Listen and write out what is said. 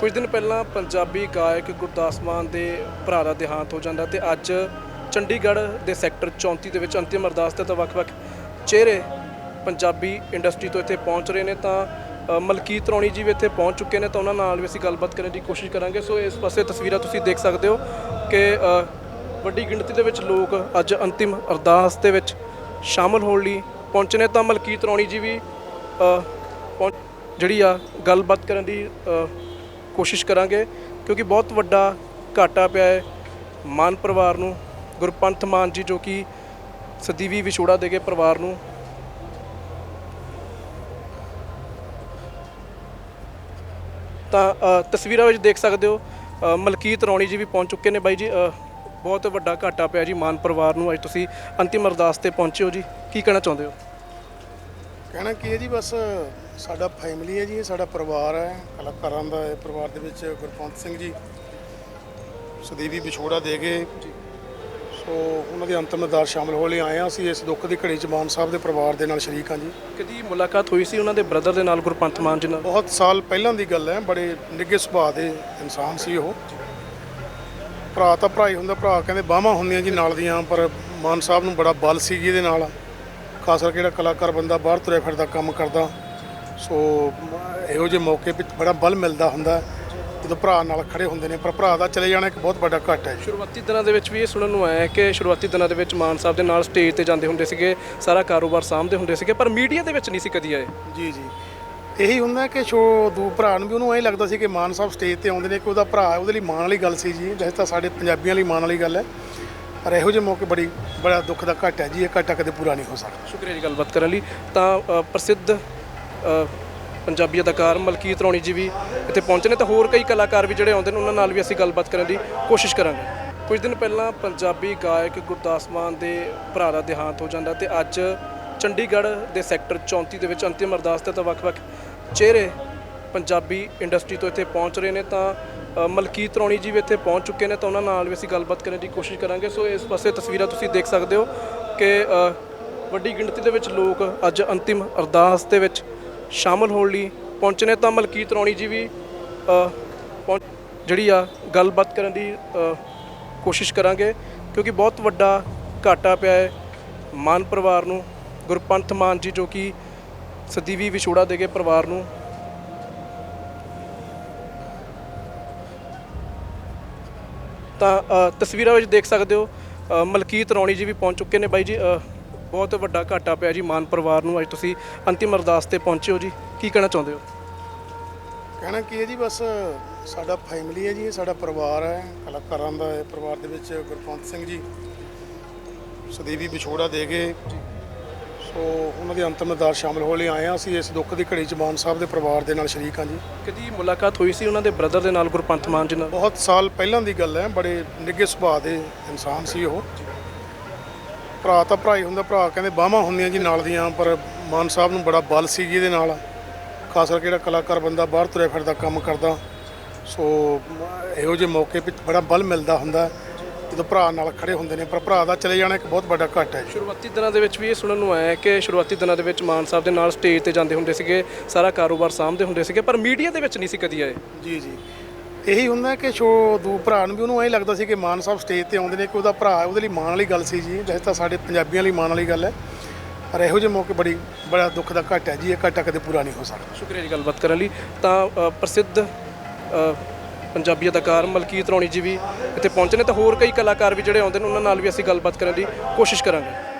ਕੁਝ ਦਿਨ ਪਹਿਲਾਂ ਪੰਜਾਬੀ ਗਾਇਕ ਗੁਰਦਾਸ ਮਾਨ ਦੇ ਭਰਾ ਦਾ ਦੇਹਾਂਤ ਹੋ ਜਾਂਦਾ ਤੇ ਅੱਜ ਚੰਡੀਗੜ੍ਹ ਦੇ ਸੈਕਟਰ 34 ਦੇ ਵਿੱਚ ਅੰਤਿਮ ਅਰਦਾਸ ਤੇ ਤਾਂ ਵੱਖ-ਵੱਖ ਚਿਹਰੇ ਪੰਜਾਬੀ ਇੰਡਸਟਰੀ ਤੋਂ ਇੱਥੇ ਪਹੁੰਚ ਰਹੇ ਨੇ ਤਾਂ ਮਲਕੀਤ ਰੌਣੀ ਜੀ ਵੀ ਇੱਥੇ ਪਹੁੰਚ ਚੁੱਕੇ ਨੇ ਤਾਂ ਉਹਨਾਂ ਨਾਲ ਵੀ ਅਸੀਂ ਗੱਲਬਾਤ ਕਰਨ ਦੀ ਕੋਸ਼ਿਸ਼ ਕਰਾਂਗੇ। ਸੋ ਇਸ ਪਾਸੇ ਤਸਵੀਰਾਂ ਤੁਸੀਂ ਦੇਖ ਸਕਦੇ ਹੋ ਕਿ ਵੱਡੀ ਗਿਣਤੀ ਦੇ ਵਿੱਚ ਲੋਕ ਅੱਜ ਅੰਤਿਮ ਅਰਦਾਸ ਦੇ ਵਿੱਚ ਸ਼ਾਮਲ ਹੋਣ ਲਈ ਪਹੁੰਚੇ ਨੇ ਤਾਂ ਮਲਕੀਤ ਰੌਣੀ ਜੀ ਵੀ ਪਹੁੰਚ ਜਿਹੜੀ ਆ ਗੱਲਬਾਤ ਕਰਨ ਦੀ ਕੋਸ਼ਿਸ਼ ਕਰਾਂਗੇ, ਕਿਉਂਕਿ ਬਹੁਤ ਵੱਡਾ ਘਾਟਾ ਪਿਆ ਹੈ ਮਾਨ ਪਰਿਵਾਰ ਨੂੰ, ਗੁਰਪੰਥ ਮਾਨ ਜੀ ਜੋ ਕਿ ਸਦੀਵੀ ਵਿਛੋੜਾ ਦੇ ਗਏ ਪਰਿਵਾਰ ਨੂੰ। ਤਾਂ ਤਸਵੀਰਾਂ ਵਿੱਚ ਦੇਖ ਸਕਦੇ ਹੋ ਮਲਕੀਤ ਰੌਣੀ ਜੀ ਵੀ ਪਹੁੰਚ ਚੁੱਕੇ ਨੇ ਬਾਈ ਜੀ ਬਹੁਤ ਵੱਡਾ ਘਾਟਾ ਪਿਆ ਜੀ ਮਾਨ ਪਰਿਵਾਰ ਨੂੰ, ਅੱਜ ਤੁਸੀਂ ਅੰਤਿਮ ਅਰਦਾਸ ਤੇ ਪਹੁੰਚੇ ਹੋ ਜੀ, ਕੀ ਕਹਿਣਾ ਚਾਹੁੰਦੇ ਹੋ? ਕਹਿਣਾ ਕੀ ਹੈ ਜੀ, ਬਸ ਸਾਡਾ ਫੈਮਿਲੀ ਹੈ ਜੀ ਇਹ ਸਾਡਾ ਪਰਿਵਾਰ ਹੈ। ਕਲਾਕਾਰਾਂ ਦਾ ਇਹ ਪਰਿਵਾਰ ਦੇ ਵਿੱਚ ਗੁਰਪੰਤ ਸਿੰਘ ਜੀ ਸਦੀਵੀ ਵਿਛੋੜਾ ਦੇ ਗਏ ਸੋ ਉਹਨਾਂ ਦੀ ਅੰਤਮ ਅਰਦਾਸ ਸ਼ਾਮਲ ਹੋਣ ਲਈ ਆਏ ਹਾਂ ਅਸੀਂ ਇਸ ਦੁੱਖ ਦੀ ਘੜੀ ਚ ਮਾਨ ਸਾਹਿਬ ਦੇ ਪਰਿਵਾਰ ਦੇ ਨਾਲ ਸ਼ਰੀਕ ਹਾਂ ਜੀ। ਕਦੀ ਮੁਲਾਕਾਤ ਹੋਈ ਸੀ ਉਹਨਾਂ ਦੇ ਬ੍ਰਦਰ ਦੇ ਨਾਲ ਗੁਰਪੰਥ ਮਾਨ ਜੀ ਨਾਲ? ਬਹੁਤ ਸਾਲ ਪਹਿਲਾਂ ਦੀ ਗੱਲ ਹੈ ਬੜੇ ਨਿੱਘੇ ਸੁਭਾਅ ਦੇ ਇਨਸਾਨ ਸੀ ਉਹ। ਭਰਾ ਤਾਂ ਭਰਾ ਹੀ ਹੁੰਦਾ ਭਰਾ ਕਹਿੰਦੇ ਬਾਹਾਂ ਹੁੰਦੀਆਂ ਜੀ ਨਾਲ ਦੀਆਂ ਪਰ ਮਾਨ ਸਾਹਿਬ ਨੂੰ ਬੜਾ ਬਲ ਸੀ ਜੀ ਇਹਦੇ ਨਾਲ। ਖਾਸ ਕਰਕੇ ਜਿਹੜਾ ਕਲਾਕਾਰ ਬੰਦਾ ਬਾਹਰ ਤੁਰਿਆ ਫਿਰਦਾ ਕੰਮ ਕਰਦਾ। ਸੋ ਇਹੋ ਜਿਹੇ ਮੌਕੇ 'ਤੇ ਬੜਾ ਬਲ ਮਿਲਦਾ ਹੁੰਦਾ ਜਦੋਂ ਭਰਾ ਨਾਲ ਖੜੇ ਹੁੰਦੇ ਨੇ ਪਰ ਭਰਾ ਦਾ ਚਲੇ ਜਾਣਾ ਇੱਕ ਬਹੁਤ ਵੱਡਾ ਘਾਟ ਹੈ ਸ਼ੁਰੂਆਤੀ ਦਿਨਾਂ ਦੇ ਵਿੱਚ ਵੀ ਇਹ ਸੁਣਨ ਨੂੰ ਆਇਆ ਕਿ ਸ਼ੁਰੂਆਤੀ ਦਿਨਾਂ ਦੇ ਵਿੱਚ ਮਾਨ ਸਾਹਿਬ ਦੇ ਨਾਲ ਸਟੇਜ ਤੇ ਜਾਂਦੇ ਹੁੰਦੇ ਸੀਗੇ ਸਾਰਾ ਕਾਰੋਬਾਰ ਸਾਂਭਦੇ ਹੁੰਦੇ ਸੀਗੇ ਪਰ ਮੀਡੀਆ ਦੇ ਵਿੱਚ ਨਹੀਂ ਸੀ ਕਦੀ ਆਏ। ਜੀ ਜੀ। ਇਹੀ ਹੁੰਦਾ ਕਿ ਸ਼ੋ ਦੂ ਭਰਾ ਨੂੰ ਵੀ ਉਹਨੂੰ ਐਂ ਲੱਗਦਾ ਸੀ ਕਿ ਮਾਨ ਸਾਹਿਬ ਸਟੇਜ ਤੇ ਆਉਂਦੇ ਨੇ ਕਿ ਉਹਦਾ ਭਰਾ ਉਹਦੇ ਲਈ ਮਾਣ ਵਾਲੀ ਗੱਲ ਸੀ ਜੀ ਵੈਸੇ ਤਾਂ ਸਾਡੇ ਪੰਜਾਬੀਆਂ ਲਈ ਮਾਣ ਵਾਲੀ ਗੱਲ ਹੈ ਪਰ ਇਹੋ ਜਿਹੇ ਮੌਕੇ ਬੜੀ ਬੜਾ ਦੁੱਖ ਦਾ ਘਾਟ ਹੈ ਜੀ ਇਹ ਘਾਟਾ ਕਦੇ ਪੂਰਾ ਨਹੀਂ ਹੋ ਸਕਦਾ। ਸ਼ੁਕਰੀਆ ਜੀ ਗੱਲਬਾਤ ਕਰਨ ਲਈ। ਤਾਂ ਪ੍ਰਸਿੱਧ ਪੰਜਾਬੀ ਅਦਾਕਾਰ ਮਲਕੀਤ ਰੌਣੀ ਜੀ ਵੀ ਇੱਥੇ ਪਹੁੰਚੇ ਨੇ ਤਾਂ ਹੋਰ ਕਈ ਕਲਾਕਾਰ ਵੀ ਜਿਹੜੇ ਆਉਂਦੇ ਨੇ, ਉਹਨਾਂ ਨਾਲ ਵੀ ਅਸੀਂ ਗੱਲਬਾਤ ਕਰਨ ਦੀ ਕੋਸ਼ਿਸ਼ ਕਰਾਂਗੇ। ਕੁਝ ਦਿਨ ਪਹਿਲਾਂ ਪੰਜਾਬੀ ਗਾਇਕ ਗੁਰਦਾਸ ਮਾਨ ਦੇ ਭਰਾ ਦਾ ਦੇਹਾਂਤ ਹੋ ਜਾਂਦਾ ਤੇ ਅੱਜ ਚੰਡੀਗੜ੍ਹ ਦੇ ਸੈਕਟਰ 34 ਦੇ ਵਿੱਚ ਅੰਤਿਮ ਅਰਦਾਸ ਤੇ ਤਾਂ ਵੱਖ-ਵੱਖ ਚਿਹਰੇ ਪੰਜਾਬੀ ਇੰਡਸਟਰੀ ਤੋਂ ਇੱਥੇ ਪਹੁੰਚ ਰਹੇ ਨੇ ਤਾਂ ਮਲਕੀਤ ਰੌਣੀ ਜੀ ਵੀ ਇੱਥੇ ਪਹੁੰਚ ਚੁੱਕੇ ਨੇ ਤਾਂ ਉਹਨਾਂ ਨਾਲ ਵੀ ਅਸੀਂ ਗੱਲਬਾਤ ਕਰਨ ਦੀ ਕੋਸ਼ਿਸ਼ ਕਰਾਂਗੇ। ਸੋ ਇਸ ਪਾਸੇ ਤਸਵੀਰਾਂ ਤੁਸੀਂ ਦੇਖ ਸਕਦੇ ਹੋ ਕਿ ਵੱਡੀ ਗਿਣਤੀ ਦੇ ਵਿੱਚ ਲੋਕ ਅੱਜ ਅੰਤਿਮ ਅਰਦਾਸ ਦੇ ਵਿੱਚ ਸ਼ਾਮਲ ਹੋਣ ਲਈ ਪਹੁੰਚੇ ਤਾਂ ਮਲਕੀਤ ਰੌਣੀ ਜੀ ਵੀ ਪਹੁੰਚ ਜਿਹੜੀ ਆ ਗੱਲਬਾਤ ਕਰਨ ਦੀ ਕੋਸ਼ਿਸ਼ ਕਰਾਂਗੇ ਕਿਉਂਕਿ ਬਹੁਤ ਵੱਡਾ ਘਾਟਾ ਪਿਆ ਹੈ ਮਾਨ ਪਰਿਵਾਰ ਨੂੰ, ਗੁਰਪੰਥ ਮਾਨ ਜੀ ਜੋ ਕਿ ਸਦੀਵੀ ਵਿਛੋੜਾ ਦੇ ਗਏ ਪਰਿਵਾਰ ਨੂੰ। ਤਾਂ ਤਸਵੀਰਾਂ ਵਿੱਚ ਦੇਖ ਸਕਦੇ ਹੋ ਮਲਕੀਤ ਰੌਣੀ ਜੀ ਵੀ ਪਹੁੰਚ ਚੁੱਕੇ ਨੇ ਬਾਈ ਜੀ ਬਹੁਤ ਵੱਡਾ ਘਾਟਾ ਪਿਆ ਜੀ ਮਾਨ ਪਰਿਵਾਰ ਨੂੰ। ਅੱਜ ਤੁਸੀਂ ਅੰਤਿਮ ਅਰਦਾਸ ਤੇ ਪਹੁੰਚੇ ਹੋ ਜੀ। ਕੀ ਕਹਿਣਾ ਚਾਹੁੰਦੇ ਹੋ? ਕਹਿਣਾ ਕੀ ਹੈ ਜੀ ਬਸ ਸਾਡਾ ਫੈਮਿਲੀ ਹੈ ਜੀ ਇਹ ਸਾਡਾ ਪਰਿਵਾਰ ਹੈ ਕਲਾਕਾਰਾਂ ਦਾ ਇਹ ਪਰਿਵਾਰ ਦੇ ਵਿੱਚ ਗੁਰਪੰਤ ਸਿੰਘ ਜੀ। ਸਦੀਵੀ ਵਿਛੋੜਾ ਦੇ ਗਏ ਸੋ ਉਹਨਾਂ ਦੀ ਅੰਤਮ ਅਰਦਾਸ ਸ਼ਾਮਲ ਹੋਣ ਲਈ ਆਏ ਹਾਂ ਅਸੀਂ। ਇਸ ਦੁੱਖ ਦੀ ਘੜੀ ਚ ਮਾਨ ਸਾਹਿਬ ਦੇ ਪਰਿਵਾਰ ਦੇ ਨਾਲ ਸ਼ਰੀਕ ਹਾਂ ਜੀ। ਕਦੀ ਮੁਲਾਕਾਤ ਹੋਈ ਸੀ ਉਹਨਾਂ ਦੇ ਬ੍ਰਦਰ ਦੇ ਨਾਲ ਗੁਰਪੰਥ ਮਾਨ ਜੀ ਨਾਲ? ਬਹੁਤ ਸਾਲ ਪਹਿਲਾਂ ਦੀ ਗੱਲ ਹੈ ਬੜੇ ਨਿੱਘੇ ਸੁਭਾਅ ਦੇ ਇਨਸਾਨ ਸੀ ਉਹ। ਭਰਾ ਤਾਂ ਭਰਾ ਹੀ ਹੁੰਦਾ ਭਰਾ ਕਹਿੰਦੇ ਬਾਹਾਂ ਹੁੰਦੀਆਂ ਜੀ ਨਾਲ ਦੀਆਂ ਪਰ ਮਾਨ ਸਾਹਿਬ ਨੂੰ ਬੜਾ ਬਲ ਸੀ ਜੀ ਇਹਦੇ ਨਾਲ। ਖਾਸ ਕਰਕੇ ਜਿਹੜਾ ਕਲਾਕਾਰ ਬੰਦਾ ਬਾਹਰ ਤੁਰਿਆ ਫਿਰਦਾ ਕੰਮ ਕਰਦਾ ਸੋ ਇਹੋ ਜਿਹੇ ਮੌਕੇ 'ਤੇ ਬੜਾ ਬਲ ਮਿਲਦਾ ਹੁੰਦਾ। ਜਦੋਂ ਭਰਾ ਨਾਲ ਖੜੇ ਹੁੰਦੇ ਨੇ ਪਰ ਭਰਾ ਦਾ ਚਲੇ ਜਾਣਾ ਇੱਕ ਬਹੁਤ ਵੱਡਾ ਘਾਟ ਹੈ ਸ਼ੁਰੂਆਤੀ ਦਿਨਾਂ ਦੇ ਵਿੱਚ ਵੀ ਇਹ ਸੁਣਨ ਨੂੰ ਆਇਆ ਕਿ ਸ਼ੁਰੂਆਤੀ ਦਿਨਾਂ ਦੇ ਵਿੱਚ ਮਾਨ ਸਾਹਿਬ ਦੇ ਨਾਲ ਸਟੇਜ ਤੇ ਜਾਂਦੇ ਹੁੰਦੇ ਸੀਗੇ ਸਾਰਾ ਕਾਰੋਬਾਰ ਸਾਂਭਦੇ ਹੁੰਦੇ ਸੀਗੇ ਪਰ ਮੀਡੀਆ ਦੇ ਵਿੱਚ ਨਹੀਂ ਸੀ ਕਦੀ ਆਏ। ਜੀ ਜੀ। ਇਹੀ ਹੁੰਦਾ ਕਿ ਸ਼ੋ ਦੋ ਭਰਾ ਨੂੰ ਵੀ ਉਹਨੂੰ ਐਂ ਲੱਗਦਾ ਸੀ ਕਿ ਮਾਨ ਸਾਹਿਬ ਸਟੇਜ ਤੇ ਆਉਂਦੇ ਨੇ ਕਿ ਉਹਦਾ ਭਰਾ ਹੈ ਉਹਦੇ ਲਈ ਮਾਣ ਵਾਲੀ ਗੱਲ ਸੀ ਜੀ। ਵੈਸੇ ਤਾਂ ਸਾਡੇ ਪੰਜਾਬੀਆਂ ਲਈ ਮਾਣ ਵਾਲੀ ਗੱਲ ਹੈ। ਪਰ ਇਹੋ ਜਿਹੇ ਮੌਕੇ ਬੜੀ ਬੜਾ ਦੁੱਖ ਦਾ ਘਾਟਾ ਹੈ ਜੀ। ਇਹ ਘਾਟਾ ਕਦੇ ਪੂਰਾ ਨਹੀਂ ਹੋ ਸਕਦਾ। ਸ਼ੁਕਰੀਆ ਜੀ ਗੱਲਬਾਤ ਕਰਨ ਲਈ। ਤਾਂ ਅ, ਪ੍ਰਸਿੱਧ ਅ, ਪੰਜਾਬੀ ਅਦਾਕਾਰ ਮਲਕੀਤ ਰੌਣੀ ਜੀ ਵੀ ਇੱਥੇ ਪਹੁੰਚੇ ਨੇ। ਤਾਂ ਹੋਰ ਕਈ ਕਲਾਕਾਰ ਵੀ ਜਿਹੜੇ ਆਉਂਦੇ ਨੇ ਉਹਨਾਂ ਨਾਲ ਵੀ ਅਸੀਂ ਗੱਲਬਾਤ ਕਰਨ ਦੀ ਕੋਸ਼ਿਸ਼ ਕਰਾਂਗੇ।